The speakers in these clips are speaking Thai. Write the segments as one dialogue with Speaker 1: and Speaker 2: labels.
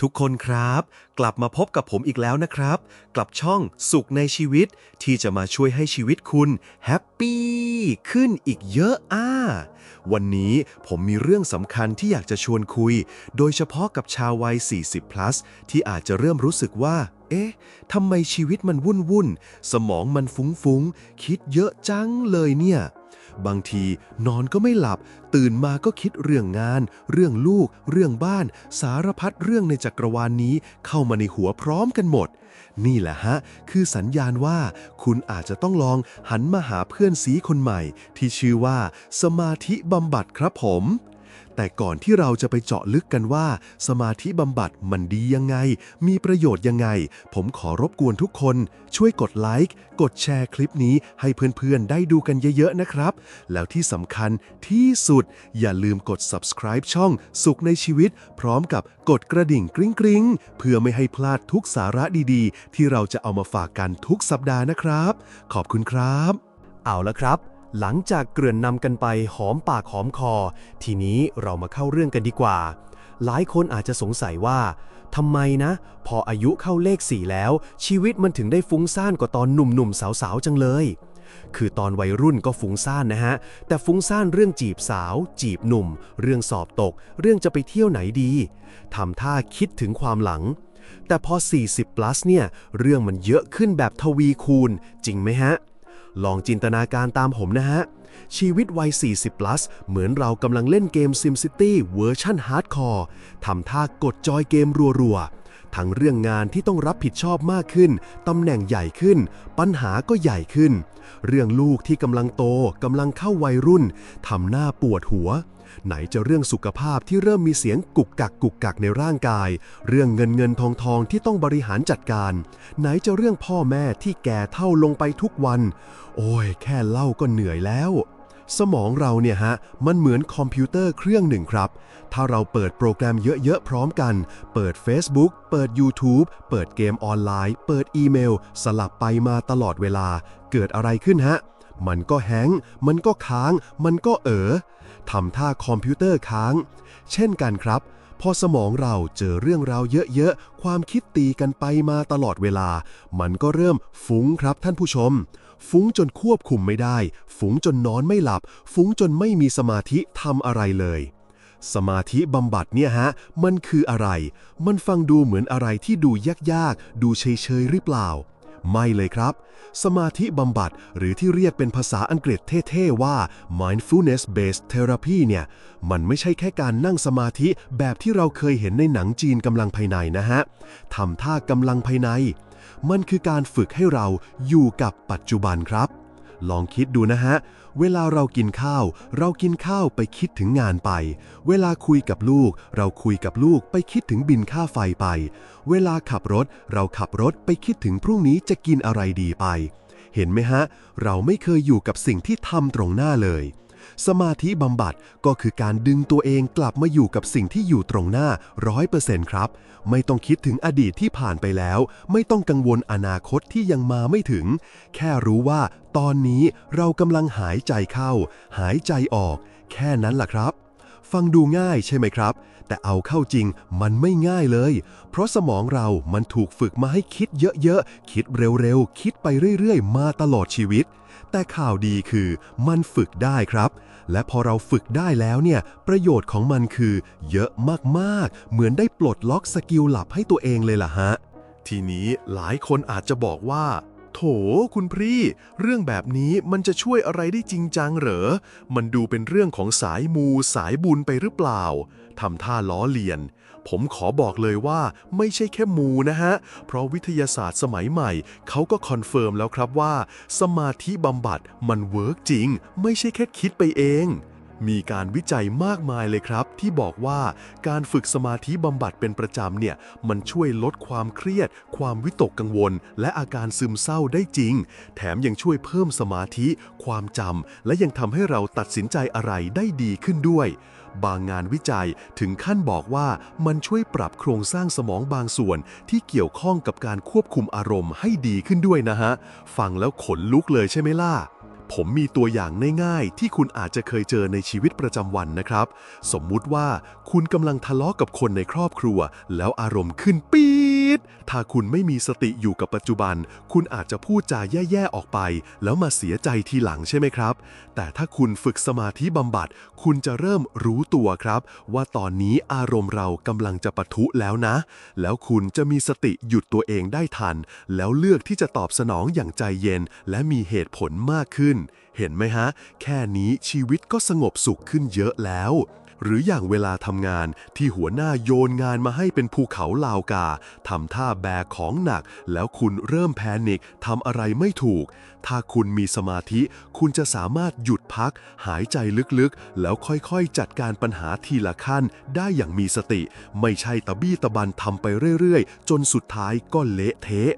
Speaker 1: ทุกคนครับ กลับมาพบกับผมอีกแล้วนะครับ กลับช่องสุขในชีวิต ที่จะมาช่วยให้ชีวิตคุณแฮปปี้ขึ้นอีกเยอะอ่าวันนี้ผมมีเรื่องสำคัญที่อยากจะชวนคุย โดยเฉพาะกับชาววัย 40 plus ที่อาจจะเริ่มรู้สึกว่า เอ๊ะทำไมชีวิตมันวุ่นวุ่นสมองมันฟุ้งฟุ้งคิดเยอะจังเลยเนี่ย บางทีนอนก็ไม่หลับ ตื่นมาก็คิดเรื่องงาน เรื่องลูก เรื่องบ้าน สารพัดเรื่องในจักรวาลนนี้เข้ามาในหัวพร้อมกันหมด นี่แหละฮะ คือสัญญาณว่า คุณอาจจะต้องลองหันมาหาเพื่อนสีคนใหม่ ที่ชื่อว่า สมาธิบำบัดครับผม แต่ก่อนที่เราจะไปเจาะลึกกันว่า สมาธิบำบัดมันดียังไง มีประโยชน์ยังไง ผมขอรบกวนทุกคน ช่วยกดไลค์กดแชร์คลิปนี้ให้เพื่อนๆ ได้ดูกันเยอะๆนะครับ แล้วที่สำคัญที่สุด อย่าลืมกด subscribe ช่องสุขในชีวิต พร้อมกับกดกระดิ่งกริ๊งกริ๊งๆเพื่อไม่ให้พลาดทุกสาระดีๆ ที่เราจะเอามาฝากกันทุกสัปดาห์นะครับ ขอบคุณครับ เอาละครับ หลังจากเกลื่อนนำกันไปหอมปากหอมคอ ทีนี้เรามาเข้าเรื่องกันดีกว่า หลายคนอาจจะสงสัยว่าทำไมนะ พออายุเข้าเลขสี่แล้ว ชีวิตมันถึงได้ฟุ้งซ่านกว่าตอนหนุ่มๆสาวๆจังเลย คือตอนวัยรุ่นก็ฟุ้งซ่านนะฮะ แต่ฟุ้งซ่านเรื่องจีบสาว จีบหนุ่ม เรื่องสอบตก เรื่องจะไปเที่ยวไหนดีทำท่าคิดถึงความหลัง แต่พอ 40 plus เนี่ย เรื่องมันเยอะขึ้นแบบทวีคูณ จริงไหมฮะ ลองจินตนาการตามผมนะฮะ ชีวิตวัย 40 plus เหมือนเรากำลังเล่นเกม SimCity เวอร์ชันฮาร์ดคอร์ทำท่ากดจอยเกมรัวๆ ทั้งเรื่องงานที่ต้องรับผิดชอบมากขึ้น ตำแหน่งใหญ่ขึ้น ปัญหาก็ใหญ่ขึ้น เรื่องลูกที่กำลังโตกำลังเข้าวัยรุ่นทำหน้าปวดหัว ไหนจะเรื่องสุขภาพที่เริ่มมีเสียงกุกกักกุกกักในร่างกาย เรื่องเงินเงินทองทองที่ต้องบริหารจัดการ ไหนจะเรื่องพ่อแม่ที่แก่เท่าลงไปทุกวัน โอ้ย แค่เล่าก็เหนื่อยแล้ว สมองเราเนี่ยฮะ มันเหมือนคอมพิวเตอร์เครื่องหนึ่งครับ ถ้าเราเปิดโปรแกรมเยอะๆพร้อมกัน เปิด Facebook เปิด YouTube เปิดเกมออนไลน์ เปิดอีเมล สลับไปมาตลอดเวลา เกิดอะไรขึ้นฮะ มันก็แฮงมันก็ค้าง มันก็เอ๋อทำท่าคอมพิวเตอร์ค้าง เช่นกันครับ พอสมองเราเจอเรื่องราวเยอะๆ ความคิดตีกันไปมาตลอดเวลา มันก็เริ่มฟุ้งครับท่านผู้ชม ฟุ้งจนควบคุมไม่ได้ ฟุ้งจนนอนไม่หลับ ฟุ้งจนไม่มีสมาธิทำอะไรเลยสมาธิบำบัดเนี่ยฮะ มันคืออะไร มันฟังดูเหมือนอะไรที่ดูยากๆ ดูเฉยๆหรือเปล่า ไม่เลยครับ สมาธิบำบัดหรือที่เรียกเป็นภาษาอังกฤษเท่ๆว่า mindfulness based therapy เนี่ย มันไม่ใช่แค่การนั่งสมาธิแบบที่เราเคยเห็นในหนังจีนกำลังภายในนะฮะทำท่ากำลังภายใน มันคือการฝึกให้เราอยู่กับปัจจุบันครับ ลองคิดดูนะฮะ เวลาเรากินข้าว เรากินข้าวไปคิดถึงงานไป เวลาคุยกับลูก เราคุยกับลูกไปคิดถึงบินค่าไฟไป เวลาขับรถ เราขับรถไปคิดถึงพรุ่งนี้จะกินอะไรดีไป เห็นไหมฮะ เราไม่เคยอยู่กับสิ่งที่ทำตรงหน้าเลย สมาธิบำบัดก็คือการดึงตัวเองกลับมาอยู่กับสิ่งที่อยู่ตรงหน้าร้อยเปอร์เซ็นต์ครับ ไม่ต้องคิดถึงอดีตที่ผ่านไปแล้ว ไม่ต้องกังวลอนาคตที่ยังมาไม่ถึง แค่รู้ว่าตอนนี้เรากำลังหายใจเข้า หายใจออก แค่นั้นล่ะครับ ฟังดูง่ายใช่ไหมครับ แต่เอาเข้าจริงมันไม่ง่ายเลย เพราะสมองเรามันถูกฝึกมาให้คิดเยอะๆ คิดเร็วๆ คิดไปเรื่อยๆ มาตลอดชีวิต แต่ข่าวดีคือมันฝึกได้ครับ และพอเราฝึกได้แล้วเนี่ย ประโยชน์ของมันคือ เยอะมากๆ เหมือนได้ปลดล็อกสกิลหลับให้ตัวเองเลยล่ะฮะ ทีนี้หลายคนอาจจะบอกว่า โถคุณพรีเรื่องแบบนี้มันจะช่วยอะไรได้จริงจังเหรอ มันดูเป็นเรื่องของสายมูสายบุญไปหรือเปล่าทำท่าล้อเลียน ผมขอบอกเลยว่าไม่ใช่แค่มูนะฮะ เพราะวิทยาศาสตร์สมัยใหม่ เขาก็คอนเฟิร์มแล้วครับว่า สมาธิบำบัดมันเวิร์กจริง ไม่ใช่แค่คิดไปเอง มีการวิจัยมากมายเลยครับ ที่บอกว่าการฝึกสมาธิบำบัดเป็นประจำเนี่ยมันช่วยลดความเครียด ความวิตกกังวล และอาการซึมเศร้าได้จริง แถมยังช่วยเพิ่มสมาธิ ความจำและยังทำให้เราตัดสินใจอะไรได้ดีขึ้นด้วย บางงานวิจัยถึงขั้นบอกว่ามันช่วยปรับโครงสร้างสมองบางส่วนที่เกี่ยวข้องกับการควบคุมอารมณ์ให้ดีขึ้นด้วยนะฮะ ฟังแล้วขนลุกเลยใช่ไหมล่ะ ผมมีตัวอย่างง่ายๆ ที่คุณอาจจะเคยเจอในชีวิตประจำวันนะครับ สมมุติว่าคุณกำลังทะเลาะกับคนในครอบครัว แล้วอารมณ์ขึ้นปี๊ ด ถ้าคุณไม่มีสติอยู่กับปัจจุบัน คุณอาจจะพูดจาแย่ๆออกไป แล้วมาเสียใจทีหลังใช่ไหมครับ แต่ถ้าคุณฝึกสมาธิบำบัด คุณจะเริ่มรู้ตัวครับ ว่าตอนนี้อารมณ์เรากำลังจะปะทุแล้วนะ แล้วคุณจะมีสติหยุดตัวเองได้ทัน แล้วเลือกที่จะตอบสนองอย่างใจเย็น และมีเหตุผลมากขึ้น เห็นไหมฮะ แค่นี้ชีวิตก็สงบสุขขึ้นเยอะแล้ว หรืออย่างเวลาทำงานที่หัวหน้าโยนงานมาให้เป็นภูเขาลาวกาทำท่าแบกของหนัก แล้วคุณเริ่มแพนิคทำอะไรไม่ถูก ถ้าคุณมีสมาธิ คุณจะสามารถหยุดพัก หายใจลึกๆ แล้วค่อยๆ จัดการปัญหาทีละขั้น ได้อย่างมีสติ ไม่ใช่ตะบี้ตะบันทำไปเรื่อยๆ จนสุดท้ายก็เละเทะ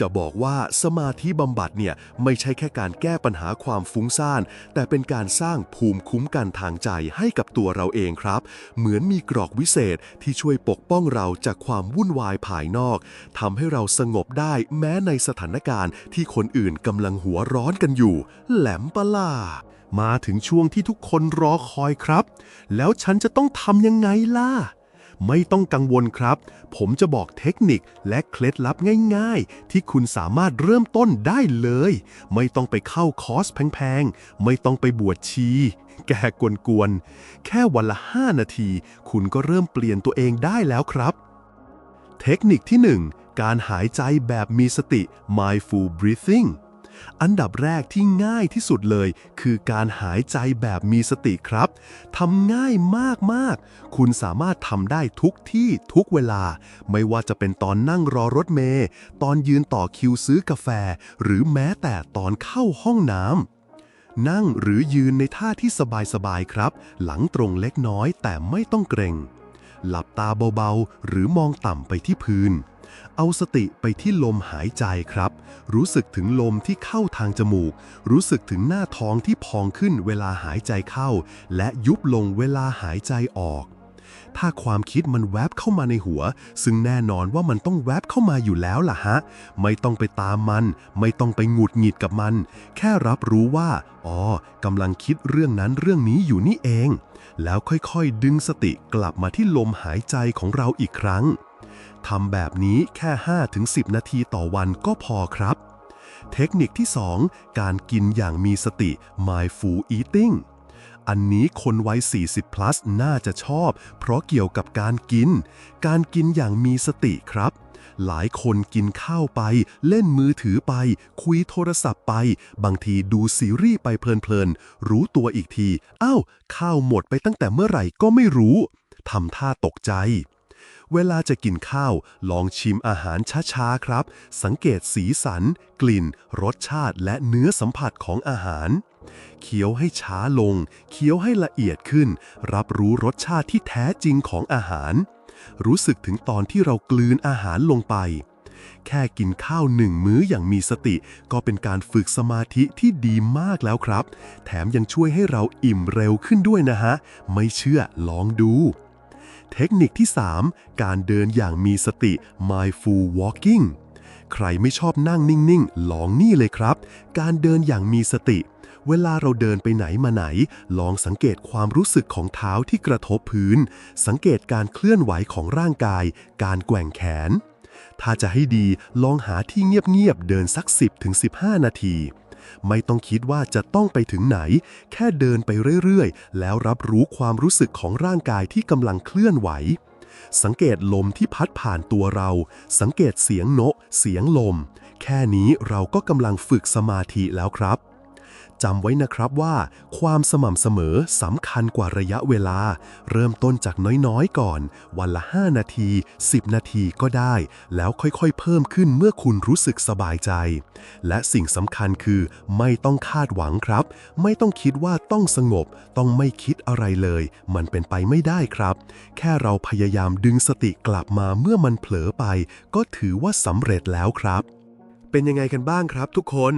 Speaker 1: จะบอกว่าสมาธิบำบัดเนี่ยไม่ใช่แค่การแก้ปัญหาความฟุ้งซ่าน แต่เป็นการสร้างภูมิคุ้มกันทางใจให้กับตัวเราเองครับ เหมือนมีกรอกวิเศษที่ช่วยปกป้องเราจากความวุ่นวายภายนอกทำให้เราสงบได้แม้ในสถานการณ์ที่คนอื่นกำลังหัวร้อนกันอยู่ แหลมปะล่ามาถึงช่วงที่ทุกคนรอคอยครับ แล้วฉันจะต้องทำยังไงล่ะ ไม่ต้องกังวลครับ ผมจะบอกเทคนิคและเคล็ดลับง่ายๆ ที่คุณสามารถเริ่มต้นได้เลย ไม่ต้องไปเข้าคอร์สแพงๆ ไม่ต้องไปบวชชี แก่กวนๆ แค่วันละ 5 นาที คุณก็เริ่มเปลี่ยนตัวเองได้แล้วครับ เทคนิคที่ 1 การหายใจแบบมีสติ mindful breathing อันดับแรกที่ง่ายที่สุดเลย คือการหายใจแบบมีสติครับทำง่ายมากๆ คุณสามารถทำได้ทุกที่ทุกเวลา ไม่ว่าจะเป็นตอนนั่งรอรถเมล์ตอนยืนต่อคิวซื้อกาแฟ หรือแม้แต่ตอนเข้าห้องน้ำนั่งหรือยืนในท่าที่สบายๆครับ หลังตรงเล็กน้อยแต่ไม่ต้องเกรง หลับตาเบาๆ หรือมองต่ำไปที่พื้น เอาสติไปที่ลมหายใจครับ รู้สึกถึงลมที่เข้าทางจมูก รู้สึกถึงหน้าท้องที่พองขึ้นเวลาหายใจเข้า และยุบลงเวลาหายใจออก ถ้าความคิดมันแวบเข้ามาในหัว ซึ่งแน่นอนว่ามันต้องแวบเข้ามาอยู่แล้วล่ะฮะ ไม่ต้องไปตามมัน ไม่ต้องไปหงุดหงิดกับมัน แค่รับรู้ว่า อ๋อกำลังคิดเรื่องนั้นเรื่องนี้อยู่นี่เอง แล้วค่อยๆ ดึงสติกลับมาที่ลมหายใจของเราอีกครั้ง ทำแบบนี้แค่ 5-10 นาทีต่อวันก็พอครับ เทคนิคที่ 2 การกินอย่างมีสติ mindful eating อันนี้คนวัย 40 plus น่าจะชอบ เพราะเกี่ยวกับการกิน การกินอย่างมีสติครับ หลายคนกินข้าวไป เล่นมือถือไป คุยโทรศัพท์ไป บางทีดูซีรีส์ไปเพลินๆ รู้ตัวอีกที อ้าว ข้าวหมดไปตั้งแต่เมื่อไหร่ก็ไม่รู้ ทำท่าตกใจ เวลาจะกินข้าว ลองชิมอาหารช้าๆครับ สังเกตสีสัน กลิ่น รสชาติและเนื้อสัมผัสของอาหาร เคี้ยวให้ช้าลง เคี้ยวให้ละเอียดขึ้น รับรู้รสชาติที่แท้จริงของอาหาร รู้สึกถึงตอนที่เรากลืนอาหารลงไป แค่กินข้าวหนึ่งมื้ออย่างมีสติ ก็เป็นการฝึกสมาธิที่ดีมากแล้วครับ แถมยังช่วยให้เราอิ่มเร็วขึ้นด้วยนะฮะ ไม่เชื่อลองดู เทคนิคที่ 3 การเดินอย่างมีสติ mindful walking ใครไม่ชอบนั่งนิ่งๆ ลองนี่เลยครับ การเดินอย่างมีสติ เวลาเราเดินไปไหนมาไหน ลองสังเกตความรู้สึกของเท้าที่กระทบพื้น สังเกตการเคลื่อนไหวของร่างกาย การแกว่งแขน ถ้าจะให้ดีลองหาที่เงียบๆ เดินสัก 10-15 นาที ไม่ต้องคิดว่าจะต้องไปถึงไหน แค่เดินไปเรื่อยๆ แล้วรับรู้ความรู้สึกของร่างกายที่กำลังเคลื่อนไหว สังเกตลมที่พัดผ่านตัวเรา สังเกตเสียงนะเสียงลม แค่นี้เราก็กำลังฝึกสมาธิแล้วครับ จำไว้นะครับว่า ความสม่ำเสมอสำคัญกว่าระยะเวลา เริ่มต้นจากน้อยๆก่อน วันละ 5 นาที 10 นาทีก็ได้ แล้วค่อยๆ เพิ่มขึ้นเมื่อคุณรู้สึกสบายใจ และสิ่งสำคัญคือ ไม่ต้องคาดหวังครับ ไม่ต้องคิดว่าต้องสงบ ต้องไม่คิดอะไรเลย มันเป็นไปไม่ได้ครับ แค่เราพยายามดึงสติกลับมาเมื่อมันเผลอไป ก็ถือว่าสำเร็จแล้วครับ เป็นยังไงกันบ้างครับทุกคน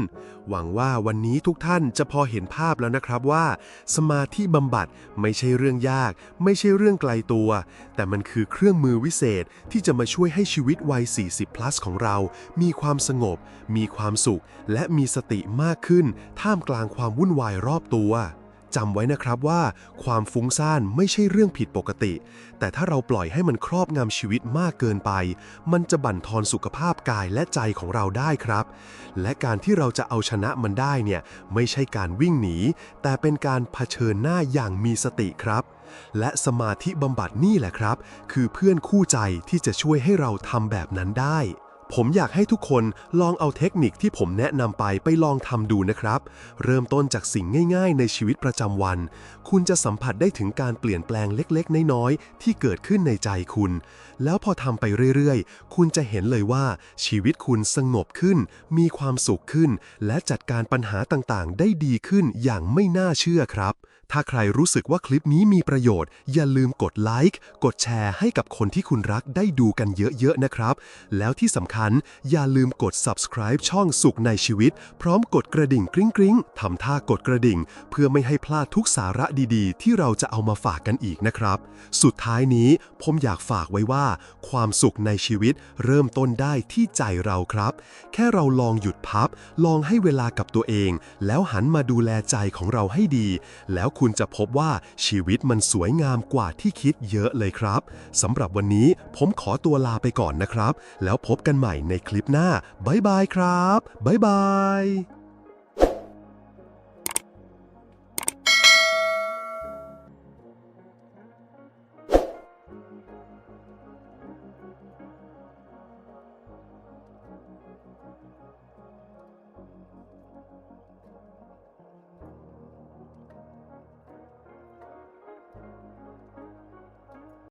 Speaker 1: หวังว่าวันนี้ทุกท่านจะพอเห็นภาพแล้วนะครับว่า สมาธิบำบัดไม่ใช่เรื่องยาก ไม่ใช่เรื่องไกลตัว แต่มันคือเครื่องมือวิเศษที่จะมาช่วยให้ชีวิตวัย 40 plus ของเรา มีความสงบ มีความสุข และมีสติมากขึ้น ท่ามกลางความวุ่นวายรอบตัว จำไว้นะครับว่าความฟุ้งซ่านไม่ใช่เรื่องผิดปกติ แต่ถ้าเราปล่อยให้มันครอบงำชีวิตมากเกินไป มันจะบั่นทอนสุขภาพกายและใจของเราได้ครับ และการที่เราจะเอาชนะมันได้เนี่ยไม่ใช่การวิ่งหนี แต่เป็นการเผชิญหน้าอย่างมีสติครับ และสมาธิบำบัดนี่แหละครับ คือเพื่อนคู่ใจที่จะช่วยให้เราทำแบบนั้นได้ ผมอยากให้ทุกคนลองเอาเทคนิคที่ผมแนะนำไปไปลองทำดูนะครับ เริ่มต้นจากสิ่งง่าย ๆ ในชีวิตประจำวัน คุณจะสัมผัสได้ถึงการเปลี่ยนแปลงเล็กๆ น้อยๆ ที่เกิดขึ้นในใจคุณ แล้วพอทำไปเรื่อยๆ คุณจะเห็นเลยว่าชีวิตคุณสงบขึ้น มีความสุขขึ้น และจัดการปัญหาต่างๆ ได้ดีขึ้นอย่างไม่น่าเชื่อครับ ถ้าใครรู้สึกว่าคลิปนี้มีประโยชน์ อย่าลืมกดไลค์ กดแชร์ให้กับคนที่คุณรักได้ดูกันเยอะๆนะครับ แล้วที่สำคัญอย่าลืมกด subscribe ช่องสุขในชีวิต พร้อมกดกระดิ่งกริ๊งๆทำท่ากดกระดิ่ง เพื่อไม่ให้พลาดทุกสาระดีๆ ที่เราจะเอามาฝากกันอีกนะครับ สุดท้ายนี้ผมอยากฝากไว้ว่า ความสุขในชีวิตเริ่มต้นได้ที่ใจเราครับ แค่เราลองหยุดพับ ลองให้เวลากับตัวเอง แล้วหันมาดูแลใจของเราให้ดี แล้วคุณจะพบว่าชีวิตมันสวยงามกว่าที่คิดเยอะเลยครับสำหรับวันนี้ผมขอตัวลาไปก่อนนะครับ แล้วพบกันใหม่ในคลิปหน้าบ๊ายบายครับบ๊ายบาย